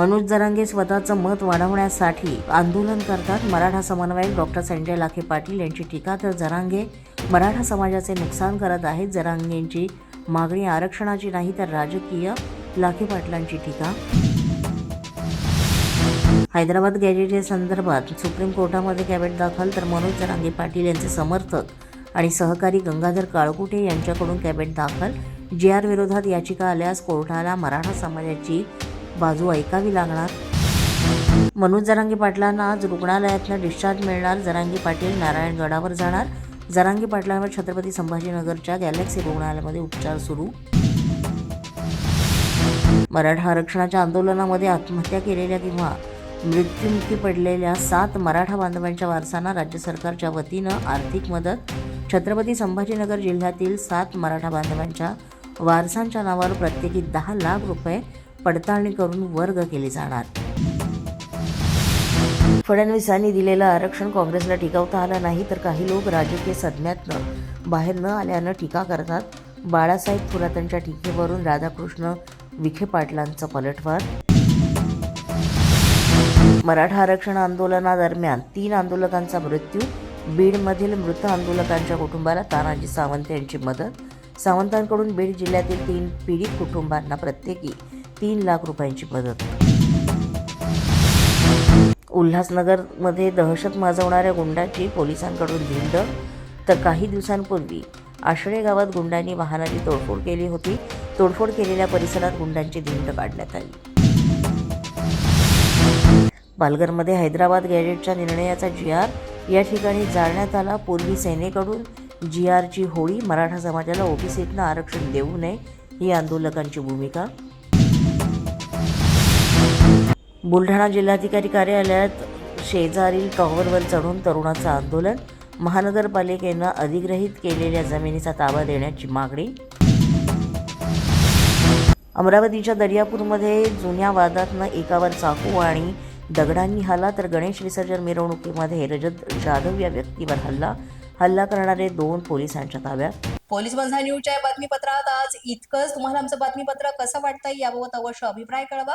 मनोज जरांगे स्वतःचं मत वाढवण्यासाठी आंदोलन करतात मराठा समन्वयक डॉक्टर संजय लाखे पाटील यांची टीका. तर जरांगे मराठा समाजाचे नुकसान करत आहेत. जरांगेंची मागणी आरक्षणाची नाही तर राजकीय लाखे पाटलांची टीका. हैदराबाद गॅजेट संदर्भात सुप्रीम कोर्टामध्ये कॅबेट दाखल तर मनोज जरांगे पाटील यांचे समर्थक आणि सहकारी गंगाधर काळकुटे यांच्याकडून कॅबेट दाखल. जे आर विरोधात याचिका आल्यास कोर्टाला मराठा समाजाची बाजू ऐकावी लागणार? मनोज जरांगी पाटलांना आज रुग्णालयातनं डिस्चार्ज मिळणार. जरांगी पाटील नारायणगडावर जाणार. जरांगी पाटलांवर छत्रपती संभाजीनगरच्या गॅलेक्सी रुग्णालयामध्ये उपचार सुरू. मराठा आरक्षणाच्या आंदोलनामध्ये आत्महत्या केलेल्या किंवा मृत्युमुखी पडलेल्या सात मराठा बांधवांच्या वारसांना राज्य सरकारच्या वतीनं आर्थिक मदत. छत्रपती संभाजीनगर जिल्ह्यातील सात मराठा बांधवांच्या वारसांच्या नावावर प्रत्येकी दहा लाख रुपये पडताळणी करून वर्ग केले जाणार. फडणवीसांनी दिलेलं आरक्षण काँग्रेसला टिकवता आलं नाही तर काही लोक राजकीय सज्ञातनं बाहेर न आल्यानं टीका करतात. बाळासाहेब थोरातांच्या टीकेवरून राधाकृष्ण विखे पाटलांचं पलटवार. मराठा आरक्षण आंदोलनादरम्यान तीन आंदोलकांचा मृत्यू बीडमधील मृत आंदोलकांच्या कुटुंबाला तानाजी सावंत यांची मदत. सावंतांकडून बीड जिल्ह्यातील तीन पीडित कुटुंबांना प्रत्येकी तीन लाख रुपयांची मदत. उल्हासनगरमध्ये दहशत माजवणाऱ्या गुंडाची पोलिसांकडून धिंड तर काही दिवसांपूर्वी आशळे गावात गुंडांनी वाहनाची तोडफोड केली होती. तोडफोड केलेल्या परिसरात गुंडांची धिंड काढण्यात आली. पालघरमध्ये हैदराबाद गॅजेटच्या निर्णयाचा जी आर या ठिकाणी जाळण्यात आला. पूर्वी सेनेकडून जी आरची होळी मराठा समाजाला ओबीसीतनं आरक्षण देऊ नये ही आंदोलकांची भूमिका. बुलढाणा जिल्हाधिकारी कार्यालयात शेजारील टॉवरवर चढून तरुणाचं आंदोलन महानगरपालिकेनं अधिग्रहित केलेल्या जमिनीचा ताबा देण्याची मागणी. अमरावतीच्या दर्यापूरमध्ये जुन्या वादातनं एकावर चाकू आणि दगडांनी हल्ला तर गणेश विसर्जन मिरवणुकीमध्ये रजत जाधव या व्यक्तीवर हल्ला. हल्ला करणारे दोन पोलिसांच्या ताब्यात. पोलीस बंधा न्यूजच्या बातमीपत्रात आज इतकंच. तुम्हाला आमचं बातमीपत्र कसं वाटतंय याबाबत अवश्य अभिप्राय कळवा.